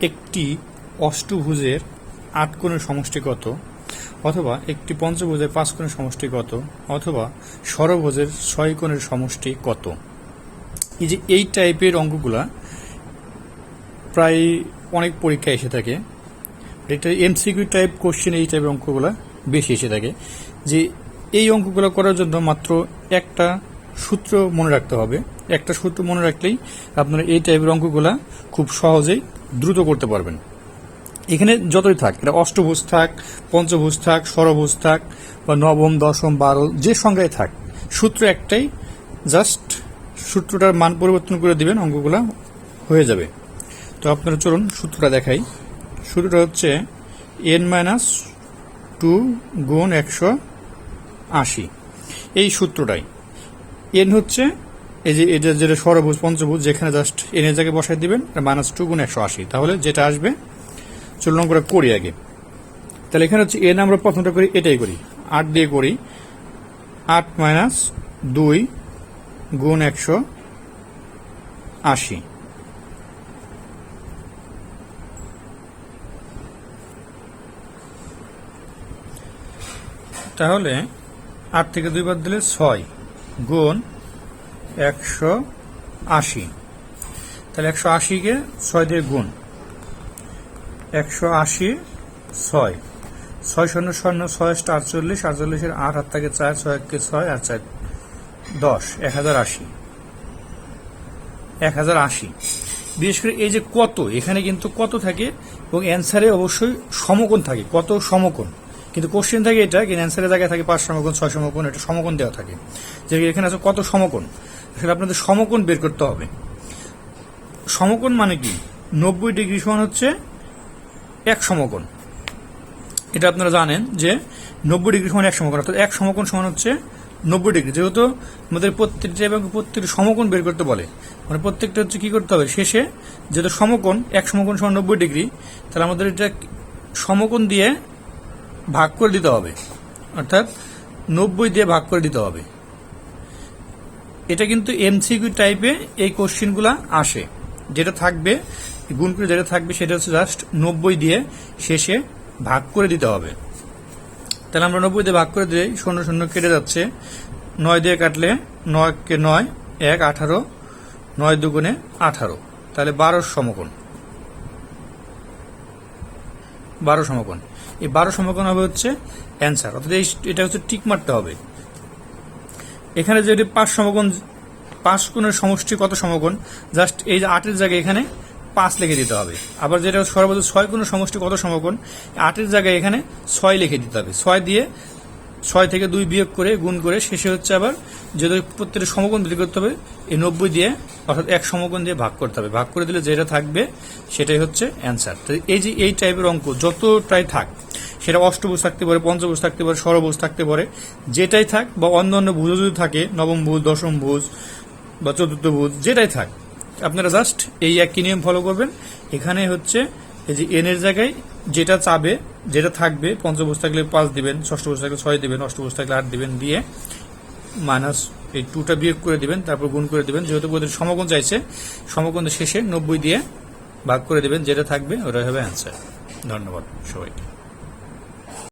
একটি অষ্টভুজের আট কোণের সমষ্টি কত অথবা একটি পঞ্চভুজের পাঁচ কোণের সমষ্টি কত অথবা ষড়ভুজের ছয় কোণের সমষ্টি কত এই যে এই টাইপের অঙ্কগুলা প্রায় অনেক পরীক্ষায় এসে থাকে। এটা এমসিকিউ টাইপ কোশ্চেন এই টাইপের অঙ্কগুলো বেশি এসে থাকে। যে এই অঙ্কগুলো করার জন্য মাত্র একটা সূত্র মনে রাখতে হবে। একটা সূত্র মনে রাখলেই আপনারা এই টাইপের অঙ্কগুলা খুব সহজেই দ্রুত করতে পারবেন। এখানে যতই থাক, এটা অষ্টভুজ থাক, পঞ্চভুজ থাক, ষড়ভুজ থাক, বা নবম, দশম, বারো, যে সংখ্যায় থাক, সূত্র একটাই, জাস্ট সূত্রটার মান পরিবর্তন করে দিবেন, অঙ্কগুলো হয়ে যাবে। তো আপনারা চলুন সূত্রটা দেখাই। সূত্রটা হচ্ছে এন মাইনাস টু গুণ একশো আশি। এই সূত্রটাই। এন হচ্ছে এই যে এটা যেটা ষড়ভুজ পঞ্চভুজ যেখানে জাস্ট এনের জায়গায় বসাই দিবেন মাইনাস টু গুণ একশো আশি। তাহলে যেটা আসবে, চলুন আমরা করি আগে। তাহলে এখানে হচ্ছে এন আমরা প্রথমটা করি, এটাই করি। আট দিয়ে করি। আট মাইনাস দুই গুণ একশো আশি। তাহলে আট থেকে দুই বাদ দিলে ছয় গুণ একশো আশি। তাহলে একশো আশিকে ছয় দিয়ে গুণ। একশো আশি ছয়। ছয় শূন্য শূন্য ছয় আটচল্লিশ, আটচল্লিশের আট হাত থেকে চার, ছয় এককে ছয় আর চার দশ এক হাজার আশি। এক হাজার আশি। বিশেষ করে এই যে কত, এখানে কিন্তু কত থাকে এবং অ্যান্সারে অবশ্যই সমকোণ থাকে। কত সমকোণ? কিন্তু কোশ্চেন থাকে এটা, কিন্তু অ্যান্সারের জায়গায় থাকে পাঁচ সমকোণ, ছয় সমকোণ, এটা সমকোণ দেওয়া থাকে। যে এখানে আছে কত সমকোণ? আসলে আপনাদের সমকোণ বের করতে হবে। সমকোণ মানে কি? নব্বই ডিগ্রি সমান হচ্ছে এক সমকোণ। এটা আপনারা জানেন যে নব্বই ডিগ্রি সমান এক সমকোণ, অর্থাৎ এক সমকোণ সমান হচ্ছে নব্বই ডিগ্রি। যেহেতু আমাদের প্রত্যেকটা এবং প্রত্যেকটা সমকোণ বের করতে বলে মানে প্রত্যেকটা হচ্ছে কি করতে হবে? শেষে যেহেতু সমকোণ, এক সমকোণ সমান নব্বই ডিগ্রি, তাহলে আমাদের এটা সমকোণ দিয়ে ভাগ করে দিতে হবে। অর্থাৎ নব্বই দিয়ে ভাগ করে দিতে হবে। এটা কিন্তু এমসিকিউ টাইপে এই কোশ্চেনগুলা আসে। যেটা থাকবে, গুণ করে যেটা থাকবে সেটা হচ্ছে জাস্ট নব্বই দিয়ে শেষে ভাগ করে দিতে হবে। তাহলে আমরা নব্বই দিয়ে ভাগ করে দিলে শূন্য শূন্য কেটে যাচ্ছে। নয় দিয়ে কাটলে নয়কে নয়, এক আঠারো, নয় দুগুণে আঠারো। তাহলে বারো সমকোণ। বারো সমকোণ। এই বারো সমকোণ হবে হচ্ছে অ্যান্সার অর্থাৎ এটা হচ্ছে টিক মারতে হবে। এখানে যদি পাঁচ সমকোণ, পাঁচ কোণের সমষ্টি কত সমকোণ? জাস্ট এই যে আটের জায়গায় এখানে পাঁচ লিখে দিতে হবে। আবার যেটা সর্বোচ্চ ছয় কোণের সমষ্টি কত সমকোণ? আটের জায়গায় এখানে ছয় লিখে দিতে হবে। ছয় দিয়ে ছয় থেকে দুই বিয়োগ করে গুণ করে শেষে হচ্ছে আবার যদি প্রত্যেকটা সমকোণ বের করতে হবে, এই নব্বই দিয়ে অর্থাৎ এক সমকোণ দিয়ে ভাগ করতে হবে। ভাগ করে দিলে যেটা থাকবে সেটাই হচ্ছে অ্যান্সার এই যে এই টাইপের অঙ্ক, যতটাই থাক সেটা অষ্টভুজ থাকতে পারে, পঞ্চভুজ থাকতে পারে, ষড়ভুজ থাকতে পারে, যেটাই থাক বা অন্য অন্য ভুজ যদি থাকে, নবম ভুজ, দশম ভুজ বা চতুর্থ ভুজ, যেটাই থাক, আপনারা জাস্ট এই একই নিয়ম ফলো করবেন। এখানে হচ্ছে এই যে এন এর জায়গায় যেটা চাবে, যেটা থাকবে, পঞ্চভুজ থাকলে পাঁচ দিবেন, ষষ্ঠভুজ থাকলে ছয় দিবেন, অষ্টভুজ থাকলে আট দিবেন, দিয়ে মাইনাস এই টুটা বিয়োগ করে দিবেন, তারপর গুণ করে দিবেন। যেহেতু ওদের সমকোণ চাইছে, সমকোণ শেষে নব্বই দিয়ে ভাগ করে দিবেন, যেটা থাকবে ওটাই হবে অ্যান্সার ধন্যবাদ সবাইকে।